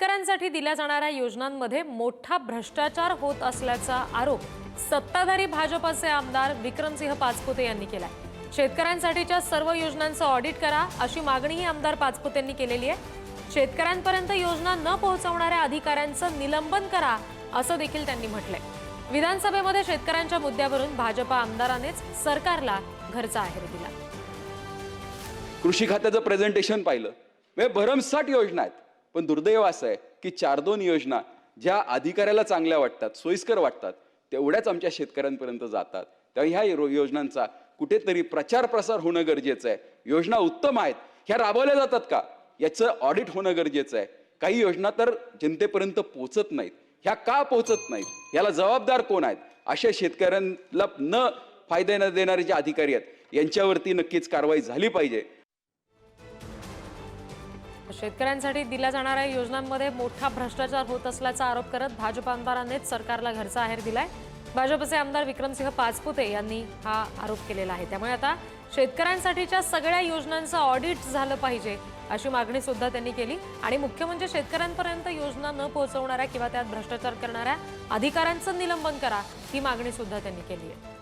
शेतकऱ्यांसाठी दिल्या जाणाऱ्या योजनांमध्ये मोठा भ्रष्टाचार होत असल्याचा आरोप सत्ताधारी भाजपचे आमदार विक्रमसिंह पाचपुते यांनी केलाय. शेतकऱ्यांसाठीच्या सर्व योजनांचं ऑडिट करा अशी मागणीही आमदार पाचपुतेंनी केलेली आहे. शेतकऱ्यांपर्यंत योजना न पोहोचवणाऱ्या अधिकाऱ्यांचं निलंबन करा असं देखील त्यांनी म्हटलंय. विधानसभेमध्ये शेतकऱ्यांच्या मुद्द्यावरून भाजपा आमदारानेच सरकारला घरचा आहेर दिला. कृषी खात्याचं प्रेझेंटेशन पाहिलं. म्हणजे भरमसाठ योजना आहेत. पण दुर्दैव असं आहे की चार दोन योजना ज्या अधिकाऱ्याला चांगल्या वाटतात सोयीस्कर वाटतात तेवढ्याच आमच्या शेतकऱ्यांपर्यंत जातात. त्यामुळे ह्या योजनांचा कुठेतरी प्रचार प्रसार होणं गरजेचं आहे. योजना उत्तम आहेत. ह्या राबवल्या जातात का? याचं ऑडिट होणं गरजेचं आहे. काही योजना तर जनतेपर्यंत पोचत नाहीत. ह्या का पोचत नाहीत? याला जबाबदार कोण आहेत? अशा शेतकऱ्यांना न फायदे न देणारे जे अधिकारी आहेत यांच्यावरती नक्कीच कारवाई झाली पाहिजे. शेतकऱ्यांसाठी दिल्या जाणाऱ्या योजनांमध्ये मोठा भ्रष्टाचार होत असल्याचा आरोप करत भाजप आमदारांनीच सरकारला घरचा आहेर दिलाय. भाजपचे आमदार विक्रमसिंह पाचपुते यांनी हा आरोप केलेला आहे. त्यामुळे आता शेतकऱ्यांसाठीच्या सगळ्या योजनांचं ऑडिट झालं पाहिजे अशी मागणी सुद्धा त्यांनी केली. आणि मुख्य म्हणजे शेतकऱ्यांपर्यंत योजना न पोहोचवणाऱ्या किंवा त्यात भ्रष्टाचार करणाऱ्या अधिकाऱ्यांचं निलंबन करा ही मागणी सुद्धा त्यांनी केली आहे.